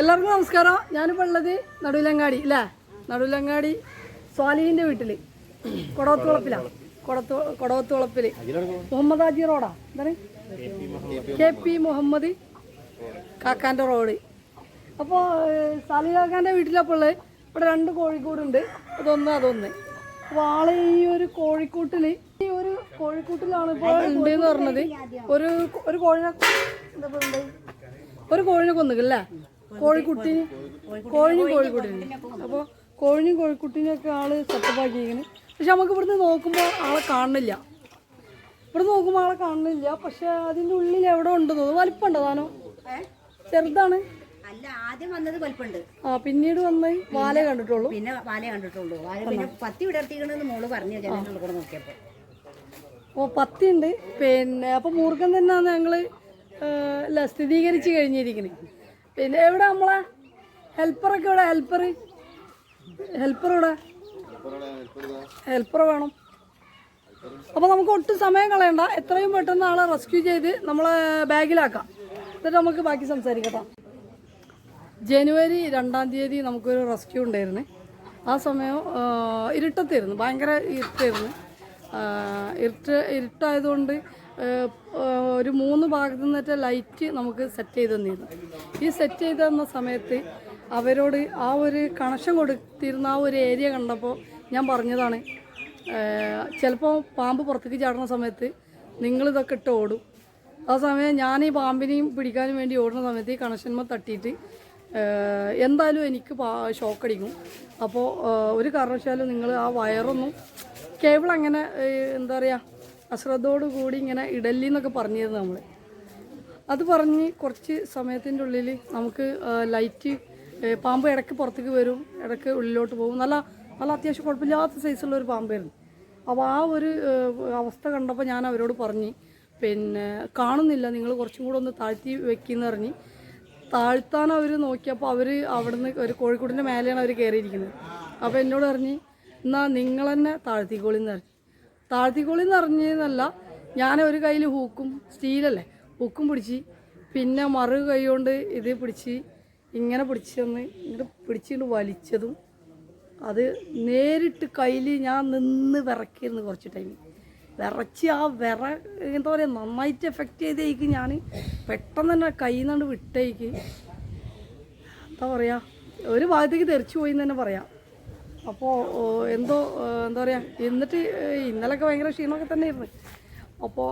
എല്ലാവർക്കും നമസ്കാരം. ഞാനിപ്പോൾ ഉള്ളത് നടുവിലങ്ങാടി അല്ലേ? നടുവിലങ്ങാടി സ്വാലിഹിന്റെ വീട്ടിൽ കൊടവത്തുളപ്പിലാണ് കൊടത്തു കൊടവത്തുളപ്പിൽ മുഹമ്മദ് ആജി റോഡാ? എന്താണ്? കെ പി മുഹമ്മദ് കാക്കാന്റെ റോഡ്. അപ്പോൾ സാലി കാക്കാന്റെ വീട്ടിലപ്പോൾ ഉള്ളത് ഇവിടെ രണ്ട് കോഴിക്കോടുണ്ട്. അതൊന്ന് അതൊന്ന്. അപ്പോൾ ആൾ ഈ ഒരു കോഴിക്കൂട്ടിൽ ഈ ഒരു കോഴിക്കൂട്ടിലാണ് ഇപ്പോൾ ഉണ്ട് എന്ന് പറഞ്ഞത്. ഒരു ഒരു കോഴിനെ എന്താ പറയുക ഒരു കോഴിനെ കൊന്നുകല്ലേ കോഴിക്കുട്ടി കോഴിനും കോഴിക്കുട്ടിന്. അപ്പോൾ കോഴിനും കോഴിക്കുട്ടിനെയൊക്കെ ആൾ സെറ്റപ്പ് ആക്കിയിരിക്കുന്നു പക്ഷെ നമുക്ക് ഇവിടുന്ന് നോക്കുമ്പോൾ ആളെ കാണുന്നില്ല. ഇവിടെ നോക്കുമ്പോൾ ആളെ കാണുന്നില്ല. പക്ഷെ അതിന്റെ ഉള്ളിൽ എവിടെ ഉണ്ടോ തോന്നുന്നു. വലിപ്പമുണ്ടോ താനോ? ചെറുതാണ്. അല്ല ആദ്യം വന്നത് വലിപ്പുണ്ട്. ആ പിന്നീട് വന്ന് വാല കണ്ടിട്ടുള്ളൂ. പിന്നെ വാല കണ്ടിട്ടുള്ളൂ. വാല പിന്നെ പത്തി വിടർത്തിക്കണെന്ന് മോൾ പറഞ്ഞു ജനലിനുള്ളിൽ കൂടെ നോക്കിയപ്പോ. ഓ പത്തി ഉണ്ട് പിന്നെ അപ്പോൾ മൂർഖൻ തന്നെയാണ് ഞങ്ങൾ അല്ല സ്ഥിരീകരിച്ച് കഴിഞ്ഞിരിക്കുന്നത് പിന്നെ എവിടെ നമ്മളെ? ഹെൽപ്പറൊക്കെ ഇവിടെ ഹെൽപ്പർ ഹെൽപ്പർ ഇവിടെ ഹെൽപ്പർ വേണം. അപ്പോൾ നമുക്ക് ഒട്ടും സമയം കളയണ്ട. എത്രയും പെട്ടെന്ന് ആളെ റെസ്ക്യൂ ചെയ്ത് നമ്മളെ ബാഗിലാക്കാം. എന്നിട്ട് നമുക്ക് ബാക്കി സംസാരിക്കട്ടോ. ജനുവരി രണ്ടാം തീയതി നമുക്കൊരു റെസ്ക്യൂ ഉണ്ടായിരുന്നു. ആ സമയം ഇരുട്ടത്തായിരുന്നു ഭയങ്കര ഇരുട്ടായിരുന്നു. ഇരുട്ട് ഇരുട്ടായതുകൊണ്ട് ഒരു മൂന്ന് ഭാഗത്തു നിന്നിട്ട് ലൈറ്റ് നമുക്ക് സെറ്റ് ചെയ്ത് തന്നിരുന്നു. ഈ സെറ്റ് ചെയ്ത് തന്ന സമയത്ത് അവരോട് ആ ഒരു കണക്ഷൻ കൊടുത്തിരുന്ന ആ ഒരു ഏരിയ കണ്ടപ്പോൾ ഞാൻ പറഞ്ഞതാണ് ചിലപ്പോൾ പാമ്പ് പുറത്തേക്ക് ചാടുന്ന സമയത്ത് നിങ്ങളിതൊക്കെ ഇട്ട് ഓടും. ആ സമയം ഞാൻ ഈ പാമ്പിനെയും പിടിക്കാനും വേണ്ടി ഓടുന്ന സമയത്ത് ഈ കണക്ഷന്മ തട്ടിയിട്ട് എന്തായാലും എനിക്ക് ഷോക്ക് അടിക്കും. അപ്പോൾ ഒരു കാരണവശാലും നിങ്ങൾ ആ വയറൊന്നും കേബിൾ അങ്ങനെ എന്താ പറയുക അശ്രദ്ധയോട് കൂടി ഇങ്ങനെ ഇഡലി എന്നൊക്കെ പറഞ്ഞിരുന്നു നമ്മൾ അത് പറഞ്ഞ് കുറച്ച് സമയത്തിന്റെ ഉള്ളിൽ നമുക്ക് ലൈറ്റ് പാമ്പ് ഇടയ്ക്ക് പുറത്തേക്ക് വരും ഇടയ്ക്ക് ഉള്ളിലോട്ട് പോകും. നല്ല നല്ല അത്യാവശ്യം കുഴപ്പമില്ലാത്ത സൈസുള്ള ഒരു പാമ്പായിരുന്നു. അപ്പോൾ ആ ഒരു അവസ്ഥ കണ്ടപ്പോൾ ഞാൻ അവരോട് പറഞ്ഞ് പിന്നെ കാണുന്നില്ല നിങ്ങൾ കുറച്ചും കൂടെ ഒന്ന് താഴ്ത്തി വെക്കിന്ന് പറഞ്ഞ്. താഴ്ത്താൻ അവർ നോക്കിയപ്പോൾ അവർ അവിടുന്ന് ഒരു കോഴിക്കോടിന്റെ മേലെയാണ് അവർ കയറിയിരിക്കുന്നത് അപ്പോൾ എന്നോട് പറഞ്ഞ് എന്നാൽ നിങ്ങൾ തന്നെ താഴ്ത്തിക്കോളിന്ന് പറഞ്ഞു. താഴ്ത്തിക്കോളിന്ന് അറിഞ്ഞതെന്നല്ല ഞാൻ ഒരു കയ്യിൽ ഹൂക്കും സ്റ്റീലല്ലേ ഹൂക്കും പിടിച്ച് പിന്നെ മറു കൈ കൊണ്ട് ഇത് പിടിച്ച് ഇങ്ങനെ പിടിച്ച് തന്ന് ഇങ്ങോട്ട് പിടിച്ചിട്ട് വലിച്ചതും അത് നേരിട്ട് കയ്യിൽ ഞാൻ നിന്ന് വിറക്കിയിരുന്നു കുറച്ച് ടൈം വിറച്ച് ആ വിറ എന്താ പറയുക നന്നായിട്ട് എഫക്റ്റ് ചെയ്തേക്ക് ഞാൻ പെട്ടെന്ന് തന്നെ കയ്യിൽ നിന്നാണ്ട് വിട്ടേക്ക്. എന്താ പറയുക ഒരു ഭാഗത്തേക്ക് തെറിച്ചു പോയി എന്ന് തന്നെ പറയാം. അപ്പോൾ എന്തോ എന്താ പറയുക എന്നിട്ട് ഇന്നലെയൊക്കെ ഭയങ്കര ക്ഷീണമൊക്കെ തന്നെയായിരുന്നു. അപ്പോൾ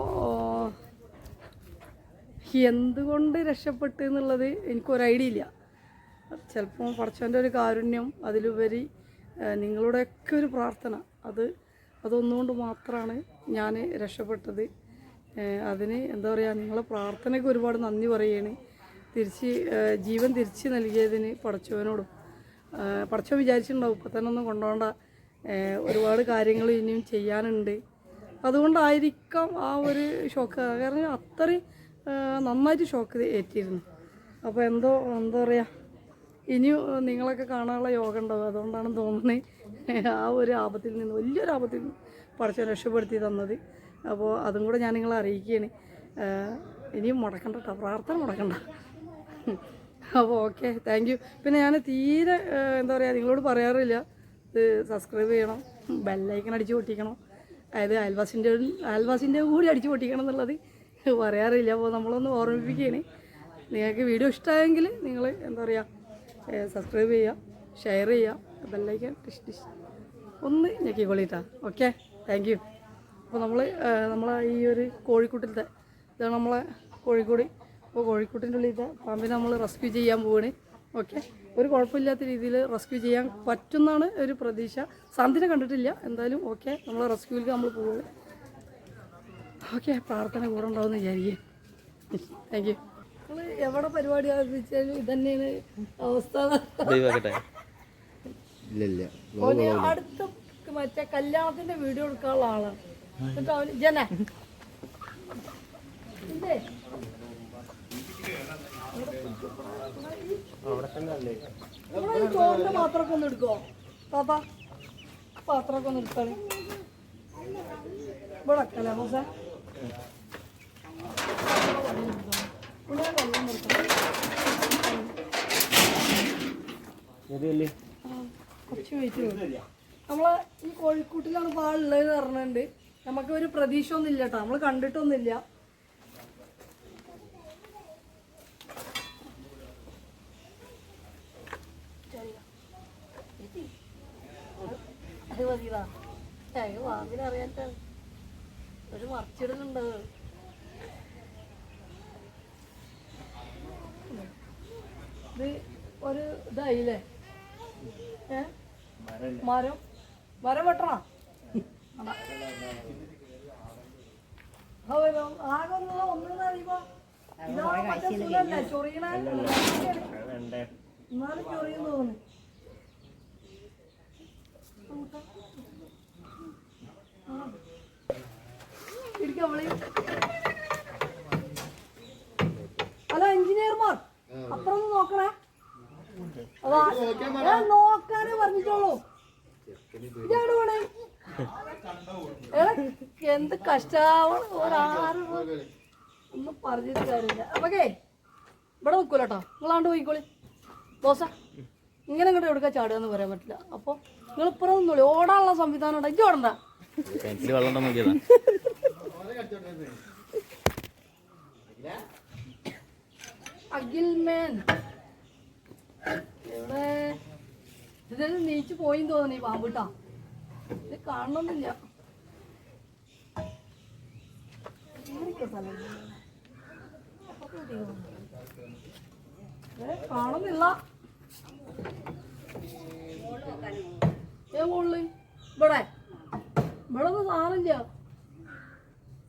എന്തുകൊണ്ട് രക്ഷപ്പെട്ടു എന്നുള്ളത് എനിക്കൊരു ഐഡിയ ഇല്ല. ചിലപ്പോൾ പടച്ചവന്റെ ഒരു കാരുണ്യം അതിലുപരി നിങ്ങളുടെയൊക്കെ ഒരു പ്രാർത്ഥന അത് അതൊന്നുകൊണ്ട് മാത്രമാണ് ഞാൻ രക്ഷപ്പെട്ടത്. അതിന് എന്താ പറയുക നിങ്ങളെ പ്രാർത്ഥനയ്ക്ക് ഒരുപാട് നന്ദി പറയുകയാണ് തിരിച്ച് ജീവൻ തിരിച്ച് നൽകിയതിന് പടച്ചവനോടും പടച്ചവൻ വിചാരിച്ചിട്ടുണ്ടാവും. ഇപ്പം തന്നെ ഒന്നും കൊണ്ടുപോകണ്ട ഒരുപാട് കാര്യങ്ങൾ ഇനിയും ചെയ്യാനുണ്ട്. അതുകൊണ്ടായിരിക്കാം ആ ഒരു ഷോക്ക് കാരണം അത്രയും നന്നായിട്ട് ഷോക്ക് ഏറ്റിരുന്നു. അപ്പോൾ എന്തോ എന്താ പറയുക ഇനിയും നിങ്ങളൊക്കെ കാണാനുള്ള യോഗം ഉണ്ടാവും അതുകൊണ്ടാണ് തോന്നുന്നത് ആ ഒരു ആപത്തിൽ നിന്ന് വലിയൊരു ആപത്തിൽ പഠിച്ച രക്ഷപ്പെടുത്തി തന്നത്. അപ്പോൾ അതും കൂടെ ഞാൻ നിങ്ങളെ അറിയിക്കുകയാണ്. ഇനിയും മുടക്കണ്ട കേട്ടോ പ്രാർത്ഥന മുടക്കണ്ട. അപ്പോൾ ഓക്കെ താങ്ക് യു പിന്നെ ഞാൻ തീരെ എന്താ പറയുക നിങ്ങളോട് പറയാറില്ല. ഇത് സബ്സ്ക്രൈബ് ചെയ്യണം ബെല്ലൈക്കൺ അടിച്ച് പൊട്ടിക്കണം. അതായത് അയൽവാസിന്റെ അയൽവാസിന്റെ കൂടി അടിച്ച് പൊട്ടിക്കണം എന്നുള്ളത് പറയാറില്ല. അപ്പോൾ നമ്മളൊന്ന് ഓർമ്മിപ്പിക്കുകയാണ് നിങ്ങൾക്ക് വീഡിയോ ഇഷ്ടമായെങ്കിൽ നിങ്ങൾ എന്താ പറയുക സബ്സ്ക്രൈബ് ചെയ്യുക ഷെയർ ചെയ്യുക ബെല്ലൈക്കൺ ടിഷ് ടിഷ് ഒന്ന് ഞെക്കിക്കൊള്ളിട്ടാ. ഓക്കെ താങ്ക് യു അപ്പോൾ നമ്മൾ നമ്മളെ ഈ ഒരു കോഴിക്കൂട്ടിലത്തെ ഇതാണ് നമ്മളെ കോഴിക്കോട് അപ്പോൾ കോഴിക്കോട്ടിന്റെ ഉള്ളിൽ പാമ്പിനെ നമ്മൾ റെസ്ക്യൂ ചെയ്യാൻ പോവാണ്. ഓക്കെ ഒരു കുഴപ്പമില്ലാത്ത രീതിയിൽ റെസ്ക്യൂ ചെയ്യാൻ പറ്റുമെന്നാണ് ഒരു പ്രതീക്ഷ. സാന്തിനെ കണ്ടിട്ടില്ല. എന്തായാലും ഓക്കെ നമ്മൾ റെസ്ക്യൂവിലേക്ക് നമ്മൾ പോവുക ഓക്കെ പ്രാർത്ഥന കൂടെ ഉണ്ടാവുമെന്ന് വിചാരിക്കും. താങ്ക് യു നിങ്ങൾ എവിടെ പരിപാടി ആരംഭിച്ചാലും ഇതന്നെയാണ് അവസ്ഥ. ഓന് അടുത്ത മറ്റേ കല്യാണത്തിന്റെ വീഡിയോ എടുക്കാനുള്ള ആളാണ്. എന്നിട്ട് അവന് ജന. ഇല്ലേ? ചോറിന്റെ പാത്രമൊക്കെ ഒന്ന് എടുക്കോ താത്ത പാത്രമൊക്കെ ഒന്ന് എടുത്താണ് ഇവിടെ വെക്കല്ലേ മോസേ കുറച്ച് വെയിറ്റ് നമ്മളെ ഈ കോഴിക്കൂട്ടിലാണ് ആളുള്ളത് പറഞ്ഞിട്ടുണ്ട്. നമുക്ക് ഒരു പ്രതീക്ഷ ഒന്നും ഇല്ല കേട്ടോ. നമ്മൾ കണ്ടിട്ടൊന്നുമില്ല. അത് ഒരു ഇത് ഒരു ഇതായില്ലേ? ഏ? മരം. മരം വെട്ടണോ? ആകെ ഒന്നും അറിയുമ്പോ ഇതാ മറ്റേ ചൊറിയണ? എന്നാലും ചൊറിയുന്നു തോന്നുന്നു. ഹലോ എഞ്ചിനീയർമാർ അപ്പുറം നോക്കണേ. നോക്കാനേ പറഞ്ഞിട്ടുള്ളൂ. ഇതാണ് എടാ, എന്ത് കഷ്ടാവണം ഒരാറ് ഒന്നും പറഞ്ഞിട്ട് കാര്യമില്ല. അപ്പൊക്കേ ഇവിടെ നിൽക്കൂല കേട്ടോ നിങ്ങളാണ്ട് പോയിക്കോളി. ദോശ ഇങ്ങനെ ഇങ്ങോട്ട് എടുക്കാൻ ചാടുക എന്ന് പറയാൻ പറ്റില്ല. അപ്പോൾ നിങ്ങൾ ഇപ്പുറം നിന്നോളി ഓടാനുള്ള സംവിധാനം ഉണ്ട്? ഇജ്ജ് ഓടണ്ട. കിണറ്റിൽ വെള്ളം ഉണ്ടോ നോക്കിയതാ? അഖിൽമേൻ ഇവിടെ ഇതിൽ നീച്ച് പോയി തോന്നുന്നു ഈ പാമ്പിട്ടാ ഇത് കാണണമെന്നില്ല. കാണുന്നില്ല. ഏ മുകളിൽ ഇവിടെ. ഇവിടെ ഒന്നും സാറില്ല.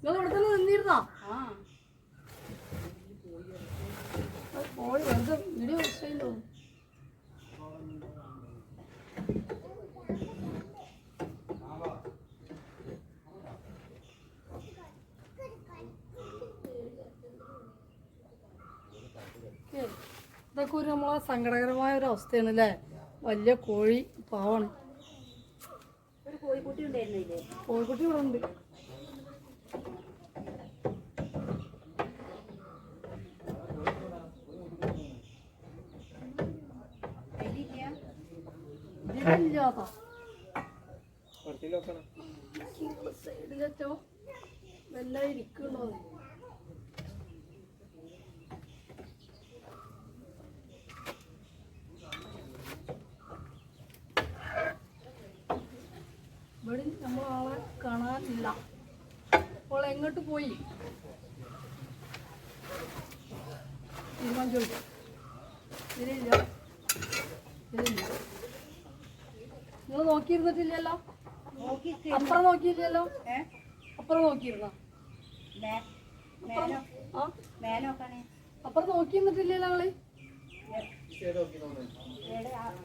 നിങ്ങൾ ഇവിടെ തന്നെ നിന്നിരുന്നാ? പോയി വെറുതെ വീഡിയോ ചെയ്യല്ലോ ഇതൊക്കെ ഒരു നമ്മളെ സങ്കടകരമായ ഒരു അവസ്ഥയാണ് അല്ലേ വലിയ കോഴി പാവാണ്. കോഴിക്കുട്ടി ഉണ്ടായിരുന്നില്ലേ കോഴിക്കുട്ടി ഇവിടെ ഉണ്ട്. വല്ല ഇരിക്കണോ ഇവിടെ നമ്മളാളെ കാണാനില്ല അപ്പോൾ എങ്ങോട്ട് പോയി തീരുമാനം ചോദിച്ചു ഇതിലില്ല ഇതിലില്ല നിങ്ങൾ നോക്കിയിരുന്നിട്ടില്ലല്ലോ? നോക്കി അപ്പുറം നോക്കിയില്ലല്ലോ അപ്പുറം നോക്കിയിരുന്നോ? അപ്പുറം നോക്കിയിരുന്നിട്ടില്ലല്ലോ ആ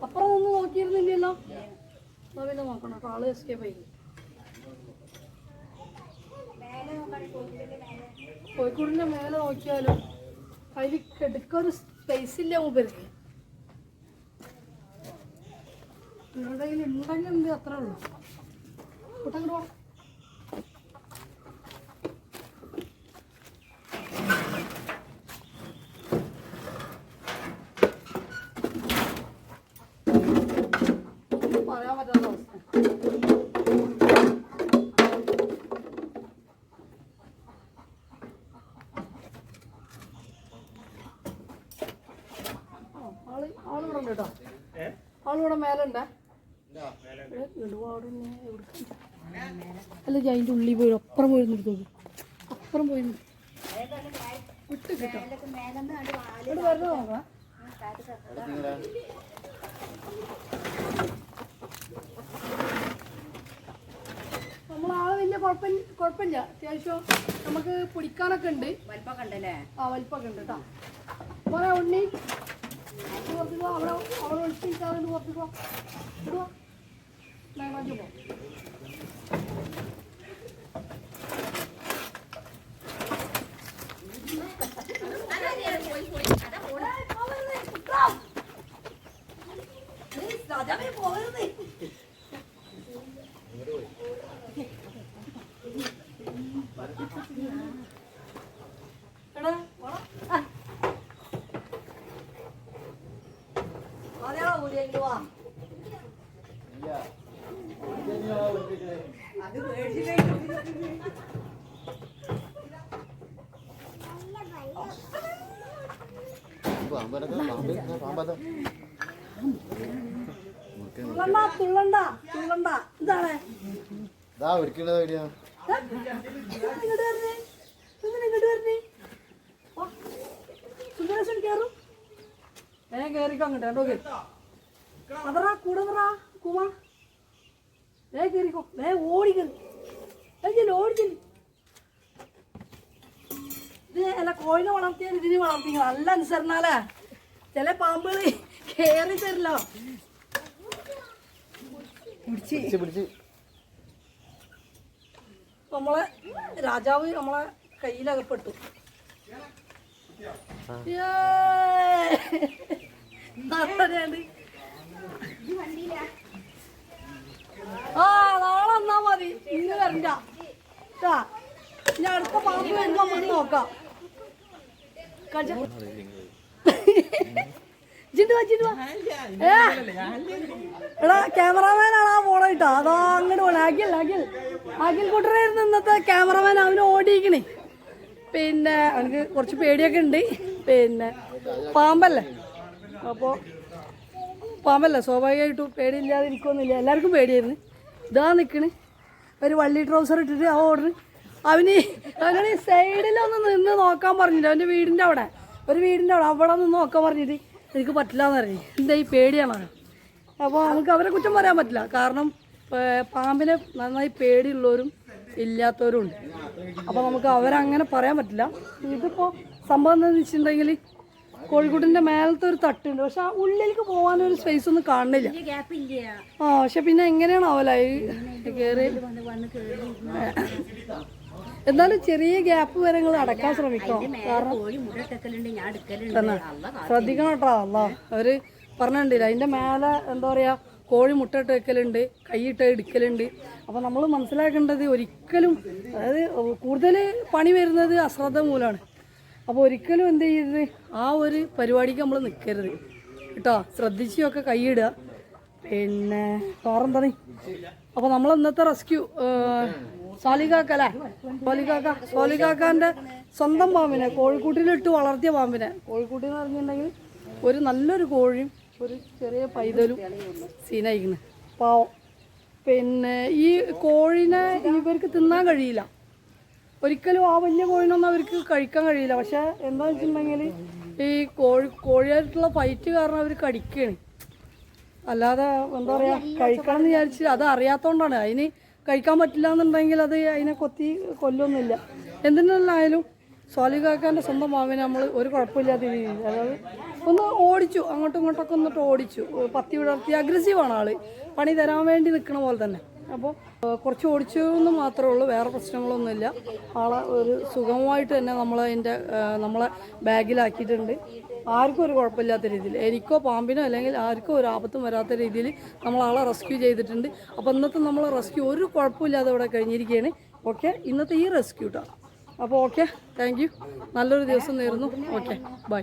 അപ്പുറം നിന്ന് നോക്കിയിരുന്നില്ലല്ലോ? പിന്നെ നോക്കണം. അപ്പൊ ആൾ എസ്കേപ്പ് ആയി. കോഴിക്കുട്ടിന്റെ മേലെ നോക്കിയാലും അതിൽ കെടുക്കാൻ ഒരു സ്പേസ് ഇല്ല മൂപ്പർക്ക് കയ്യിൽ ഉണ്ടെങ്കിൽ എന്ത് അത്രേ ഉള്ളൂ? കൂട്ടങ്ങോട്ട് പോണം ഒന്നും പറയാൻ പറ്റാത്ത അവസ്ഥ ആ, ആൾ ആളിവിടെ ഉണ്ട് കേട്ടോ. ആളിവിടെ മേലെ ഉണ്ടേ. ഒരുപാട് അല്ല അതിന്റെ അതിന്റെ ഉള്ളിൽ പോയി അപ്പുറം പോയി നിർത്തോളൂ അപ്പുറം പോയി. വിട്ട് കിട്ടോ. ഇവിടെ നോക്കാം നമ്മളാൾ വലിയ കുഴപ്പം കുഴപ്പമില്ല. അത്യാവശ്യം നമുക്ക് പിടിക്കാനൊക്കെ ഉണ്ട്. വലിപ്പൊക്കെ ഉണ്ടല്ലേ? ആ വലിപ്പൊക്കെ ഉണ്ട് കേട്ടോ. മോനെ ഉണ്ണി. അത് പുറത്ത് പോ അവിടെ അവിടെ ഒളിച്ചിരിക്കാതെ പുറത്ത് പോ ഇടുവോ മേമാഞ്ചു പോ എടാ, വാടാ. ആ. അതെയോ പുലിയെങ്കിലും വാ തുള്ളണ്ട തുള്ളണ്ട തുള്ളണ്ട എന്താണ്. സുന്ദരേശൻ കേറും. ഏ കേറിക്കോ അങ്ങോട്ട്. കേട്ടോ അതറാ കൂടെ നിറാ കുമാ. ഏ കേറിക്കോ. ഏ ഓടിക്കൽ ഏ ഓടിക്കൽ ഇത് അല്ല കോഴിനെ വളർത്തിയാൽ ഇതിനെ വളർത്തി നല്ല അനുസരണാലേ ചില പാമ്പുകൾ കേറി തരില്ലോ. പിടിച്ച്. പിടിച്ച് നമ്മളെ രാജാവ് നമ്മളെ കയ്യിലകപ്പെട്ടു. ആ. നാളെ എന്നാ മതി. ഇന്ന് വരണ്ട. ഇനി അടുത്ത പാമ്പ് വരുമ്പോ നമുക്ക് നോക്കാം. കഴിച്ച- ഇജ്ജിണ്ട് ജിന്ദു ഇജ്ജിണ്ട് ക്യാമറമാൻ ആണ് എടാ ആ അങ്ങോട്ട് പോണേ. അഖിൽ അഖിൽ. അഖിൽ കൂട്ടറായിരുന്നു ഇന്നത്തെ ക്യാമറമാൻ. അവന് ഓടിയിരിക്കണേ. പിന്നെ അവനക്ക് കുറച്ച് പേടിയൊക്കെ ഉണ്ട്. പിന്നെ പാമ്പല്ലേ? അപ്പോൾ പാമ്പല്ലേ? സ്വാഭാവികമായിട്ടും പേടിയില്ലാതെ ഇരിക്കുമൊന്നുമില്ല എല്ലാവർക്കും പേടിയായിരുന്നു. ഇതാ നിൽക്കണ് ഒരു വള്ളി ട്രൗസർ ഇട്ടിട്ട് ആ ഓർഡർ അവന് അവനോട് സൈഡിലൊന്ന് നിന്ന് നോക്കാൻ പറഞ്ഞില്ല അവന്റെ വീടിന്റെ അവിടെ. ഒരു വീടിന്റെ അവിടെ. അവിടെ നിന്ന് നോക്കാൻ പറഞ്ഞിട്ട് എനിക്ക് പറ്റില്ല എന്ന് പറഞ്ഞു എന്താ ഈ പേടിയാണ്? അപ്പോൾ നമുക്ക് അവരെ കുറ്റം പറയാൻ പറ്റില്ല. കാരണം പാമ്പിനെ നന്നായി പേടിയുള്ളവരും ഇല്ലാത്തവരും ഉണ്ട്. അപ്പോൾ നമുക്ക് അവരങ്ങനെ പറയാൻ പറ്റില്ല. ഇതിപ്പോൾ സംഭവം എന്താണെന്ന് വെച്ചിട്ടുണ്ടെങ്കിൽ കോഴിക്കോട്ടിന്റെ മേലത്തെ ഒരു തട്ടുണ്ട്. പക്ഷെ ആ ഉള്ളിലേക്ക് പോകാനൊരു സ്പേസ് ഒന്നും കാണുന്നില്ല. ആ പക്ഷെ പിന്നെ എങ്ങനെയാണ് ആവല? കയറി എന്നാലും ചെറിയ ഗ്യാപ്പ് വരെ നിങ്ങൾ അടക്കാൻ ശ്രമിക്കണം. അല്ല ശ്രദ്ധിക്കണം കേട്ടോ അല്ല അവർ പറഞ്ഞിട്ടില്ല. അതിന്റെ മേലെ എന്താ പറയാ കോഴി മുട്ടയിട്ട് വെക്കലുണ്ട് കൈയിട്ട് എടുക്കലുണ്ട്. അപ്പൊ നമ്മൾ മനസ്സിലാക്കേണ്ടത് ഒരിക്കലും അതായത് കൂടുതൽ പണി വരുന്നത് അശ്രദ്ധ മൂലമാണ് അപ്പോൾ ഒരിക്കലും എന്ത് ചെയ്യരുത്? ആ ഒരു പരിപാടിക്ക് നമ്മൾ നിൽക്കരുത് കേട്ടോ? ശ്രദ്ധിച്ചൊക്കെ കൈയിടുക പിന്നെ വേറെന്താണ്? അപ്പോൾ നമ്മൾ ഇന്നത്തെ റെസ്ക്യൂ സോലികാക്ക അല്ലേ സോലികാക്ക സോലികാക്കാന്റെ സ്വന്തം പാമ്പിനെ കോഴിക്കൂട്ടിലിട്ട് വളർത്തിയ പാമ്പിനെ. കോഴിക്കൂട്ടി എന്ന് പറഞ്ഞിട്ടുണ്ടെങ്കിൽ ഒരു നല്ലൊരു കോഴിയും ഒരു ചെറിയ പൈതലും സീനായിരിക്കുന്നു പാവം. പിന്നെ ഈ കോഴിനെ ഇവർക്ക് തിന്നാൻ കഴിയില്ല. ഒരിക്കലും ആ വലിയ കോഴിനൊന്നും അവർക്ക് കഴിക്കാൻ കഴിയില്ല. പക്ഷെ എന്താ വെച്ചിട്ടുണ്ടെങ്കിൽ ഈ കോഴി കോഴിയായിട്ടുള്ള ഫൈറ്റ് കാരണം അവർ കടിക്കുകയാണ് അല്ലാതെ എന്താ പറയുക കഴിക്കണം എന്ന് വിചാരിച്ച് അത് അറിയാത്തതുകൊണ്ടാണ് അതിന് കഴിക്കാൻ പറ്റില്ല എന്നുണ്ടെങ്കിൽ അത് അതിനെ കൊത്തി കൊല്ലൊന്നുമില്ല എന്തിനായാലും സ്വാലികാക്കാന്റെ സ്വന്തം മാവിനെ നമ്മൾ ഒരു കുഴപ്പമില്ലാത്ത രീതിയിൽ അതായത് ഒന്ന് ഓടിച്ചു അങ്ങോട്ടും ഇങ്ങോട്ടൊക്കെ ഒന്നിട്ട് ഓടിച്ചു. പത്തി വിടർത്തി അഗ്രസീവാണ് ആൾ പണി തരാൻ വേണ്ടി നിൽക്കണ പോലെ തന്നെ. അപ്പോൾ കുറച്ച് ഓടിച്ചു എന്ന് മാത്രമേ ഉള്ളൂ വേറെ പ്രശ്നങ്ങളൊന്നുമില്ല. ആളെ ഒരു സുഖമായിട്ട് തന്നെ നമ്മൾ അതിന്റെ നമ്മളെ ബാഗിലാക്കിയിട്ടുണ്ട്. ആർക്കും ഒരു കുഴപ്പമില്ലാത്ത രീതിയിൽ. എനിക്കോ പാമ്പിനോ അല്ലെങ്കിൽ ആർക്കോ ഒരു ആപത്തും വരാത്ത രീതിയിൽ നമ്മൾ ആളെ റെസ്ക്യൂ ചെയ്തിട്ടുണ്ട്. അപ്പോൾ ഇന്നത്തെ നമ്മൾ റെസ്ക്യൂ ഒരു കുഴപ്പമില്ലാതെ ഇവിടെ കഴിഞ്ഞിരിക്കുകയാണ്. ഓക്കെ ഇന്നത്തെ ഈ റെസ്ക്യൂ കേട്ടോ അപ്പോൾ ഓക്കെ താങ്ക് നല്ലൊരു ദിവസം നേരുന്നു. Okay bye